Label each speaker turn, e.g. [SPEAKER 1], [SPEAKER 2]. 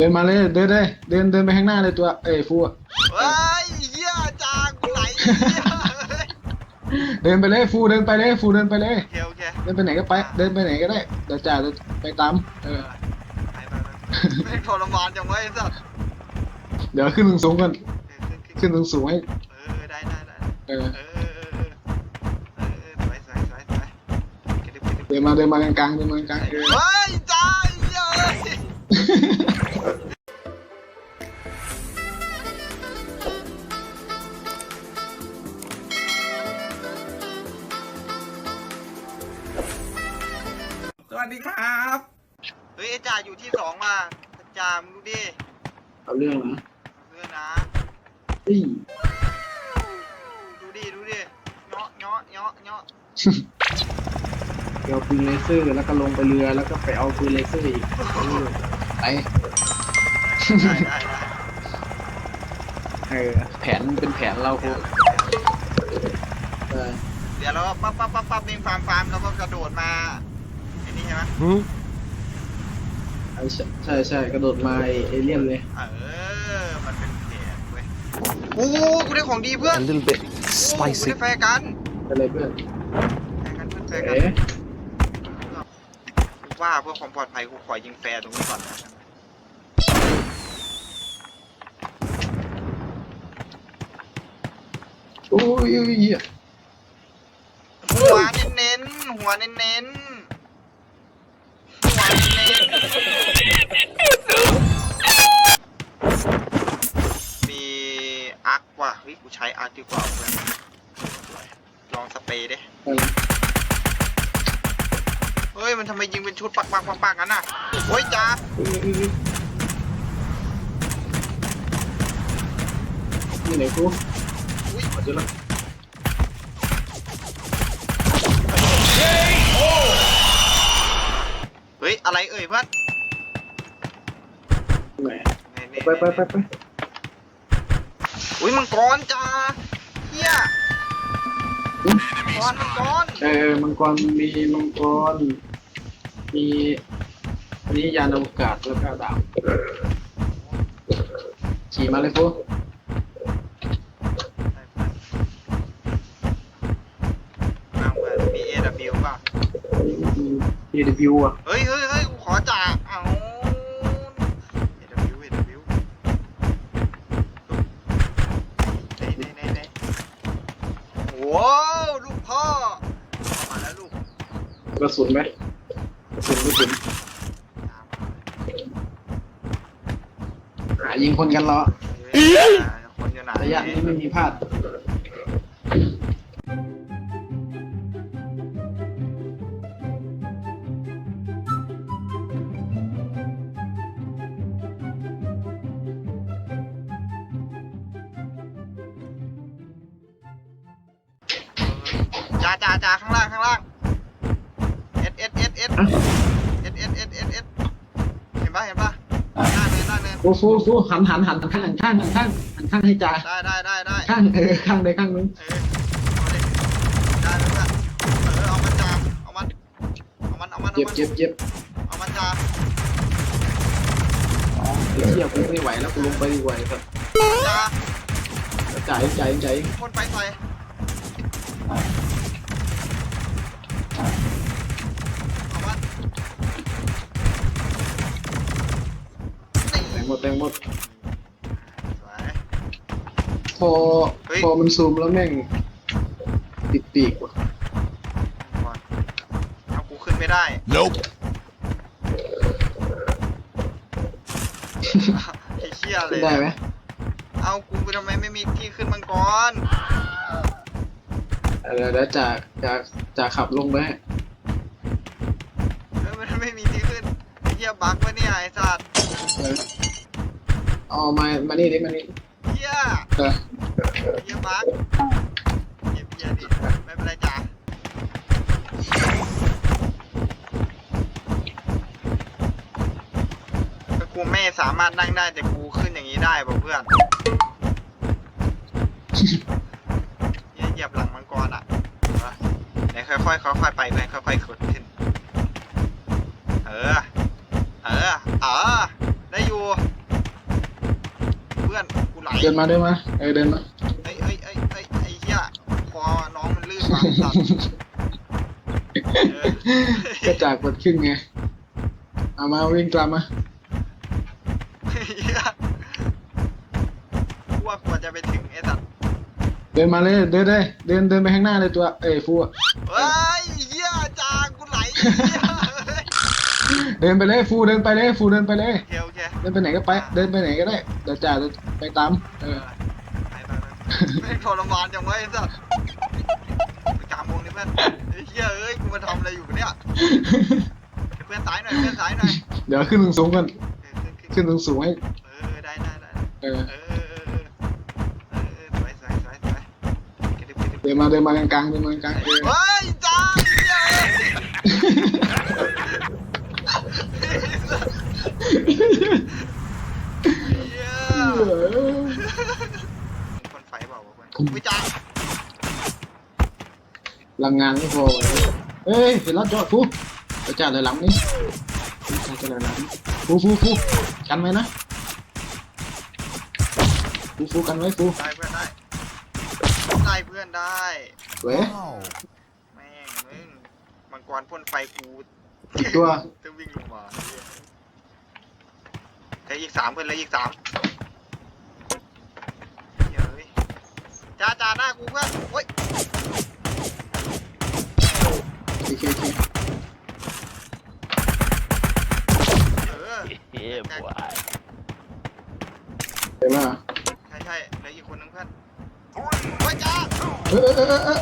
[SPEAKER 1] เดินมาเลยเดินเลยเดินเดินไปข้างหน้าเลยตัวเอ้ยฟูอะ
[SPEAKER 2] เฮ้ยเหี้ยจางกูไหลเหี้ยเฮ้ย
[SPEAKER 1] เดินไปเลยฟูเดินไปเลยฟูเดินไปเลย
[SPEAKER 2] โอเคโอเค
[SPEAKER 1] เดินไปไหนก็ไป เดินไปไหนก็ได้เดี๋ยวจ่าจะไปตามเออ
[SPEAKER 2] ไปไปไปไม่งทรมานจังวะไอ้สัส
[SPEAKER 1] เดี๋ยวขึ้นสูงๆก่อน
[SPEAKER 2] เออขึ้นขึ้น
[SPEAKER 1] ขึ้นสูงๆให้
[SPEAKER 2] เออได้ได้ได้
[SPEAKER 1] เออ
[SPEAKER 2] เออเออเออเออเออสวยสวยสวยสวยกระดิบกระดิบ
[SPEAKER 1] เดินมาเดินมากลางๆเดินมากลางๆเออ
[SPEAKER 2] เฮ้ย
[SPEAKER 3] วัสดีครับ
[SPEAKER 2] เฮ้ยไอ้จ่าอยู่ที่สองมาจ่ามึงดูดิ
[SPEAKER 1] เอาเรื่องนะ
[SPEAKER 2] เพื่อนนะ
[SPEAKER 1] เฮ้ย
[SPEAKER 2] ดูดิดูดิเนาะเนาะเนาะเนาะ
[SPEAKER 1] เดี๋ยวปืนเลเซอร์แล้วก็ลงไปเรือแล้วก็ไปเอาปืนเลเซอร์อีกเออไป
[SPEAKER 2] ได้ได้ได้
[SPEAKER 1] เออแผนเป็นแผนเราฟูเออ
[SPEAKER 2] เดี๋ยวเราก็ปั๊บปั๊บปั๊บปั๊บเองฟาร์มฟาร์มแล้วก็กระโดดมาไอ้ นี่ใช่ไหม
[SPEAKER 1] ใช่ใช่ใช่กระโดดมาไอ้เอเลี่ยนเลย
[SPEAKER 2] เออ มันเป็นแผนเว้ยโอ้โหกูได้ของดีเพื่อน
[SPEAKER 3] a little bit
[SPEAKER 2] โอ้กู
[SPEAKER 3] spicy
[SPEAKER 2] ได้แฟร์กัน
[SPEAKER 1] ไปเลยเพื่อน
[SPEAKER 2] แฟร์กันเพื่อนแฟร์กัน
[SPEAKER 1] เอ๊ะ
[SPEAKER 2] กูว่าเพื่อความปลอดภัยกูขอยิงแฟร์ตรงนี้ก่อนนะ
[SPEAKER 1] โอ้ยเหี้ย
[SPEAKER 2] หัวเน้นๆหัวเน้นๆหัวเน้นๆ มีอาร์คว่ะเฮ้ยกูใช้อาร์คดีกว่าเพื่อนลองสเปรย์ดิ
[SPEAKER 1] ไปเลย
[SPEAKER 2] เฮ้ยมันทำไมยิงเป็นชุดปักปักปักปักงั้นน่ะโอ้ยจ้า
[SPEAKER 1] นี่ไหนกู
[SPEAKER 2] อุ้ย
[SPEAKER 1] ขอดูละ
[SPEAKER 2] ฮ้ย อะไรเอ่ยเพื่อน
[SPEAKER 1] ไหน
[SPEAKER 2] นี่นี่
[SPEAKER 1] ไปไปไปไป
[SPEAKER 2] อุ้ยมังกรจ้าเฮียมังกรมังกร
[SPEAKER 1] เออมังกรมีมังกรมีอันนี้ยานอวกาศแล้วก็ดาวขี่มาเลยกู
[SPEAKER 2] เอาเพื่อนมี AW ป่ะ
[SPEAKER 1] มีรีวิวอะ
[SPEAKER 2] เฮ้ยเฮ้ยเฮ้ยกูขอจ่าเอา AW AW ไหนไหนไหนไหน ว้าวลูกพ่อ มาแล้วลูก
[SPEAKER 1] กระสุนไหมกระสุนกระสุนหายิงคนกันเหรอ
[SPEAKER 2] เฮ้ยคนอยู่ไหน
[SPEAKER 1] ระยะนี้ไม่มีพลาด
[SPEAKER 2] จ่าจ่าจ่าข้างล่างข้างล่างเอสเอสเอสเอสเอสเอสเอสเอสเอสเห็นปะเห็นปะหน้าเนินหน้าเนิน
[SPEAKER 1] ฟูฟูฟูหันหันหันข้างหันข้างหันข้างหันข้างให้จ่า
[SPEAKER 2] ได้ได้ได้ได้
[SPEAKER 1] ข้างเออข้างใดข้างนึง
[SPEAKER 2] เออเอาดิได้เลยเพื่อนเออเอามันจ่าเอามันเอามันเอามัน
[SPEAKER 1] เจ็บ
[SPEAKER 2] เอามัน
[SPEAKER 1] เจ็บเจ็บ
[SPEAKER 2] เอามันจ่า
[SPEAKER 1] ไอ้เหี้ยกูไม่ไหวแล้วกูลงไปดีกว่าไอ้สัส
[SPEAKER 2] จ่า
[SPEAKER 1] จ่ายจ่ายจ่าย
[SPEAKER 2] พ่นไฟใส่เอามันนี่
[SPEAKER 1] แต่ง หมดแต่งหมด
[SPEAKER 2] สวย
[SPEAKER 1] พอ
[SPEAKER 2] เฮ้ย
[SPEAKER 1] พอมันซูมแล้วแม่ง ติดปีกว่ะ
[SPEAKER 2] ก่อนเอากูขึ้นไม่ได้
[SPEAKER 3] nope
[SPEAKER 2] ไอ้เชี่ยเล
[SPEAKER 1] ขึ้น
[SPEAKER 2] ย
[SPEAKER 1] ได้ไหม
[SPEAKER 2] เอากูทำไมไม่มีที่ขึ้นมังกร
[SPEAKER 1] เดี๋ยวเดี๋ยวจ่าจ่าจ่าขับลงไปให้
[SPEAKER 2] เออมันไม่มีที่ขึ้นไอ้เหี้ยบั๊กวะเนี่ยไอ้สัตว์
[SPEAKER 1] เออ เอามา มานี่ดิมานี่
[SPEAKER 2] เหี้ย
[SPEAKER 1] เออ
[SPEAKER 2] เหี้ยบั๊กเก็บเหี้ยดิไม่เป็นไรจ้ะก็กูไม่สามารถนั่งได้แต่กูขึ้นอย่างนี้ได้ป่ะเพื่อนเหี้ยเหยียบหลังมังกรอะเห็นปะไหนค่อยๆค่อยๆไปเพื่อนค่อยๆขึ้น เออ เออ เออ ได้ ได้อยู่ เพื่อนกูไหล
[SPEAKER 1] เดินมาเดินมาเออเดินมา
[SPEAKER 2] เอ้ยเอ้ยเอ้ยเอ้ยไอ้เหี้ยคอน้องมันลื่นมาสัตว์เออ
[SPEAKER 1] ก็จากกดครึ่งไงเอามาวิ่งตามมา
[SPEAKER 2] เหี้ยกูว่ากว่าจะไปถึงไอ้สัตว์
[SPEAKER 1] เดินมาเลยเดินเลยเดินเดินไปข้างหน้าเลยตัวเอ้ยฟูอะ
[SPEAKER 2] เฮ้ยเหี้ยจางกูไหลเหี้ยเฮ้ย
[SPEAKER 1] เดินไปเลยฟูเดินไปเลยฟูเดินไปเลย
[SPEAKER 2] โอเคโอเค
[SPEAKER 1] เดิ นไปไหนก็ไป เดินไปไหนก็ได้ เดี๋ยวจ่าจะไปตาม เออ
[SPEAKER 2] ไปไปไปไม่งทรมานจังวะไอ้สัตว์ไปกลางวงนี่เพื่อนไอ้เหี้ยเอ้ยกูมาทำอะไรอยู่เนี่ยเพื่อนสายหน่อยเพื่อนสายหน่อย
[SPEAKER 1] เดี๋ยวขึ้นสูงๆก่อน
[SPEAKER 2] เออขึ้นขึ้น
[SPEAKER 1] ขึ้นสูงๆให้
[SPEAKER 2] เออได้ได้ได้
[SPEAKER 1] เออ
[SPEAKER 2] เออเออเออเออเออสวยสวยสวยสวยกระดึบกระดึบ
[SPEAKER 1] เดินมาเดินมากลางๆเดินมากลางๆเออ
[SPEAKER 2] เฮ้ยจ้าเย้เย้คนไฟเปล่า วะเพื่อนวิจารณ์
[SPEAKER 1] หลังงานไม่พอว่ะเฮ้ยเห็นแล้วจอดฟูเดี๋ยวจ่าเลยหลังนี้จ่าจะเลยหลังฟูฟูฟูกันไว้นะฟูฟูกันไว้ฟู
[SPEAKER 2] ได้เพื่อนได้ได้เพื่อนได้
[SPEAKER 1] เว้ย
[SPEAKER 2] แม่งมึงมังกรพ่นไฟกู
[SPEAKER 1] อีกตัว
[SPEAKER 2] จะวิ่งลงมาเหลืออีกสามเพื่อนเหลืออีกสามเฮ้ย จ้าจ้าหน้ากูเพื่อนโอ้ย
[SPEAKER 1] โอเคโอเค
[SPEAKER 2] เออ
[SPEAKER 4] Yeah, boy.
[SPEAKER 1] เดี๋ยวมา
[SPEAKER 2] ใช่ใช่เหลืออีกคนนึงเพื่อนโอ้ยจ้า
[SPEAKER 1] เออเออเออเออ